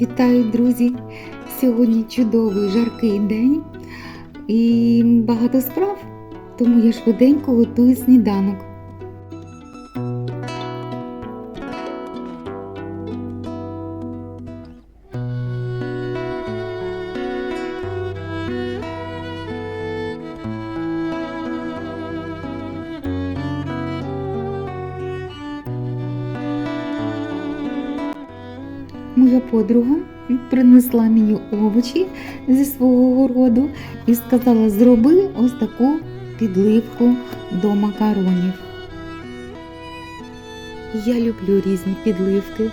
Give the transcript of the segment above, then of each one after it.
Вітаю, друзі! Сьогодні чудовий жаркий день і багато справ, тому я швиденько готую сніданок. Моя подруга принесла мені овочі зі свого городу і сказала: зроби ось таку підливку до макаронів. Я люблю різні підливки.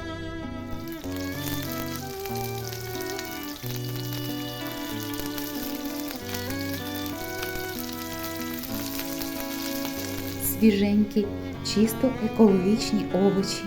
Свіженькі, чисто екологічні овочі.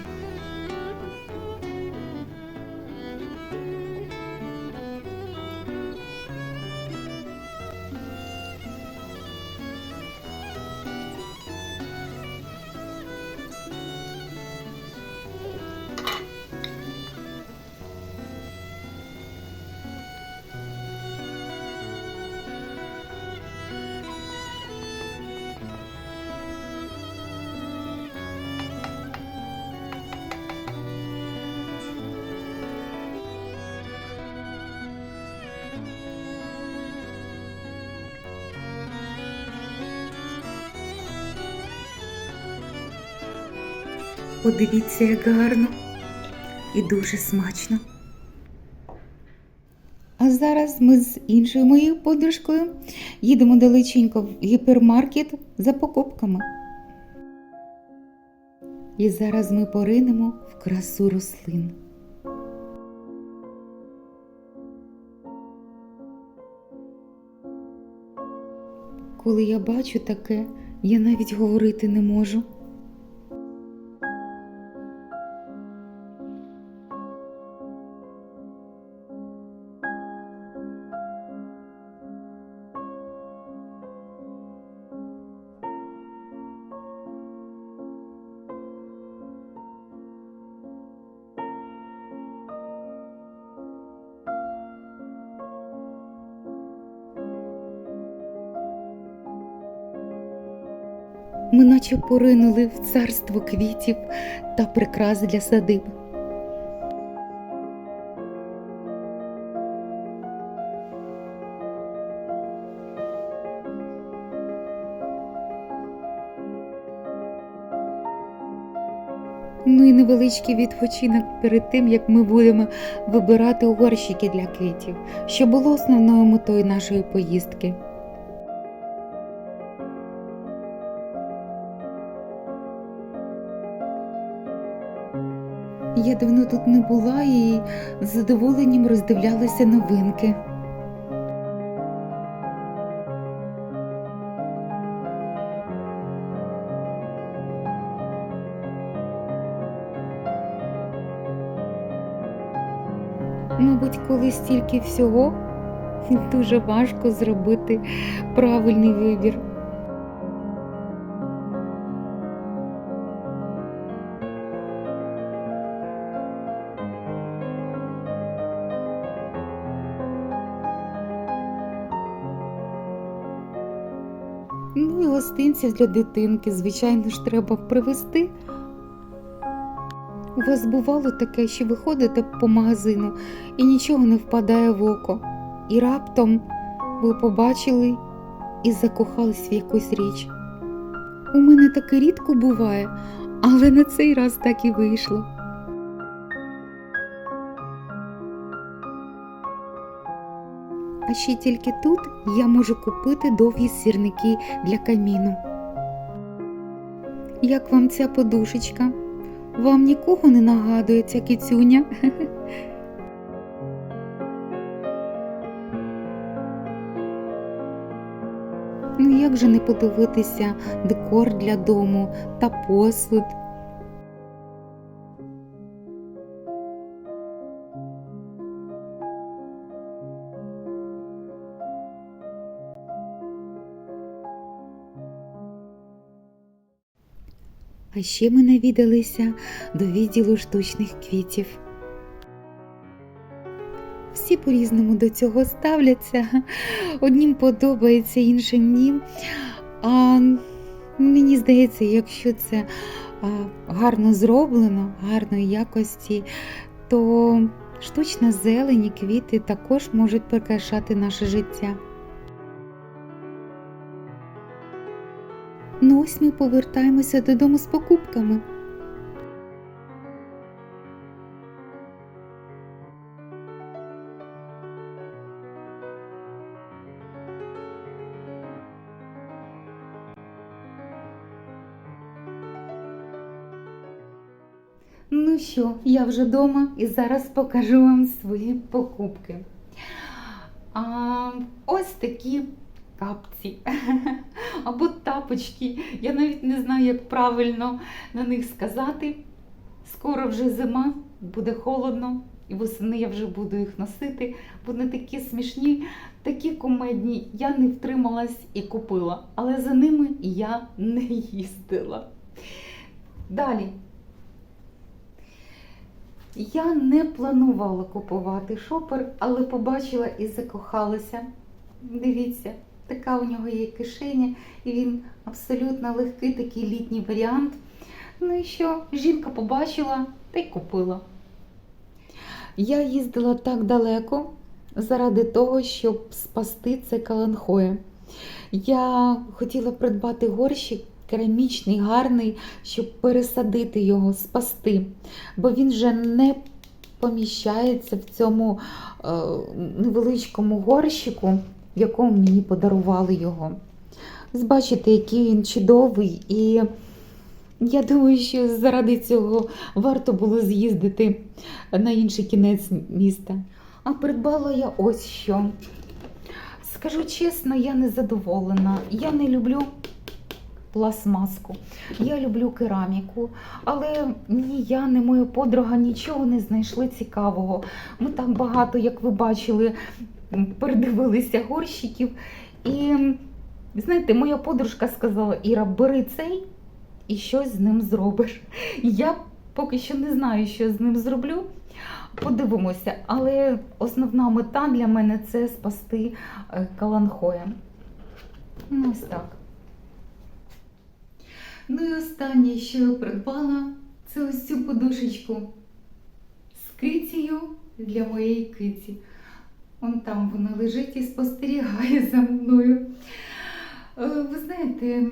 Подивіться, як гарно і дуже смачно. А зараз ми з іншою моєю подружкою їдемо далеченько в гіпермаркет за покупками. І зараз ми поринемо в красу рослин. Коли я бачу таке, я навіть говорити не можу. Ми наче поринули в царство квітів та прикрас для садиб. Ну і невеличкий відпочинок перед тим, як ми будемо вибирати горщики для квітів, що було основною метою нашої поїздки. Я давно тут не була і з задоволенням роздивлялася новинки. Мабуть, коли стільки всього, дуже важко зробити правильний вибір. Ну і гостинців для дитинки, звичайно ж, треба привезти. У вас бувало таке, що ви ходите по магазину і нічого не впадає в око. І раптом ви побачили і закохались в якусь річ. У мене таке рідко буває, але на цей раз так і вийшло. А ще тільки тут я можу купити довгі сірники для каміну. Як вам ця подушечка? Вам нікого не нагадує ця кицюня? Ну як же не подивитися декор для дому та посуд? А ще ми навідалися до відділу штучних квітів. Всі по-різному до цього ставляться. Однім подобається, іншим ні. А мені здається, якщо це гарно зроблено, гарної якості, то штучна зелень і квіти також можуть прикрашати наше життя. Ну ось ми повертаємося додому з покупками. Ну що, я вже вдома і зараз покажу вам свої покупки. А, ось такі капці або тапочки. Я навіть не знаю, як правильно на них сказати. Скоро вже зима, буде холодно, і восени я вже буду їх носити. Вони такі смішні, такі кумедні. Я не втрималась і купила, але за ними я не їздила. Далі. Я не планувала купувати шопер, але побачила і закохалася. Дивіться, така у нього є кишеня, і він абсолютно легкий, такий літній варіант. Ну і що, жінка побачила та й купила. Я їздила так далеко заради того, щоб спасти це каланхоє. Я хотіла придбати горщик керамічний, гарний, щоб пересадити його, спасти, бо він вже не поміщається в цьому е, невеличкому горщику, в якому мені подарували його. Ось Бачите, який він чудовий, і я думаю, що заради цього варто було з'їздити на інший кінець міста. А придбала я ось що. Скажу чесно, я не задоволена. Я не люблю пластмаску. Я люблю кераміку, але ні я, ні моя подруга нічого не знайшли цікавого. Ми там багато, як ви бачили, передивилися горщиків. І знаєте, моя подружка сказала: Іра, бери цей і щось з ним зробиш. Я поки що не знаю, що з ним зроблю. Подивимося, але основна мета для мене це спасти е, каланхоя. Ну, ось так. Ну і останнє, що я придбала, це ось цю подушечку з кицею для моєї киці. Он там вона лежить і спостерігає за мною. Е, Ви знаєте,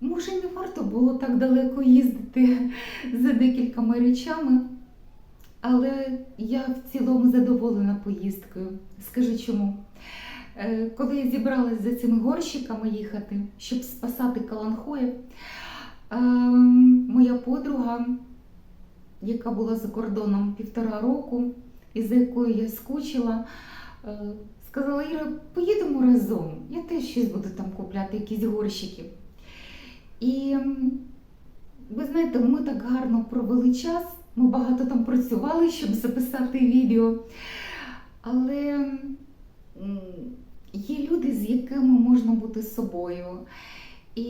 може, не варто було так далеко їздити за декількома речами, але я в цілому задоволена поїздкою. Скажу чому. Е, Коли я зібралась за цими горщиками їхати, щоб спасати Каланхоя, е, моя подруга, яка була за кордоном півтора року, і за якою я скучила, е, сказала: Іра, поїдемо разом. Я теж щось буду там купляти, якісь горщики. І ви знаєте, ми так гарно провели час, ми багато там працювали, щоб записати відео. Але є люди, з якими можна бути собою. І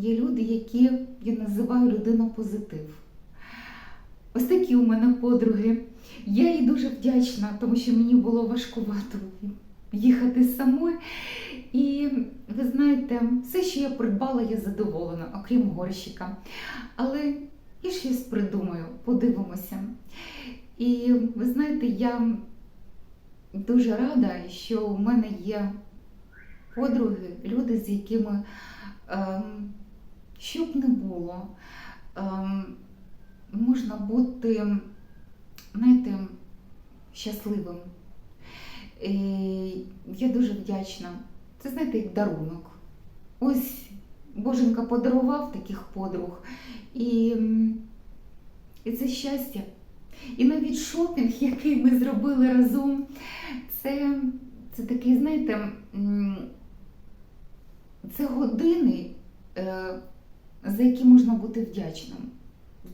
є люди, які я називаю людина позитив. Ось такі у мене подруги. Я їй дуже вдячна, тому що мені було важкувато їхати самою. І ви знаєте, все, що я придбала, я задоволена, окрім горщика. Але я щось придумаю, подивимося. І ви знаєте, я дуже рада, що у мене є подруги, люди, з якими ем, що б не було, ем, можна бути, знаєте, щасливим. І я дуже вдячна. Це знаєте, як дарунок. Ось Боженька подарував таких подруг, і, і це щастя. І навіть шопінг, який ми зробили разом, це, це такий, знаєте, це години, е, за які можна бути вдячним.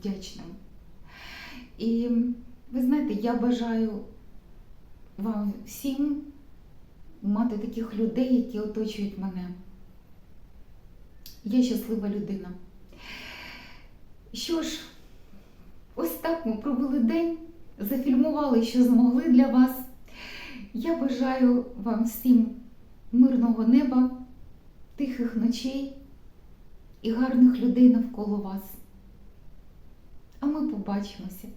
Вдячним. І ви знаєте, я бажаю вам всім мати таких людей, які оточують мене. Я щаслива людина. Що ж, ось так ми провели день. зафільмували, що змогли для вас. Я бажаю вам всім мирного неба, тихих ночей і гарних людей навколо вас. А ми побачимося.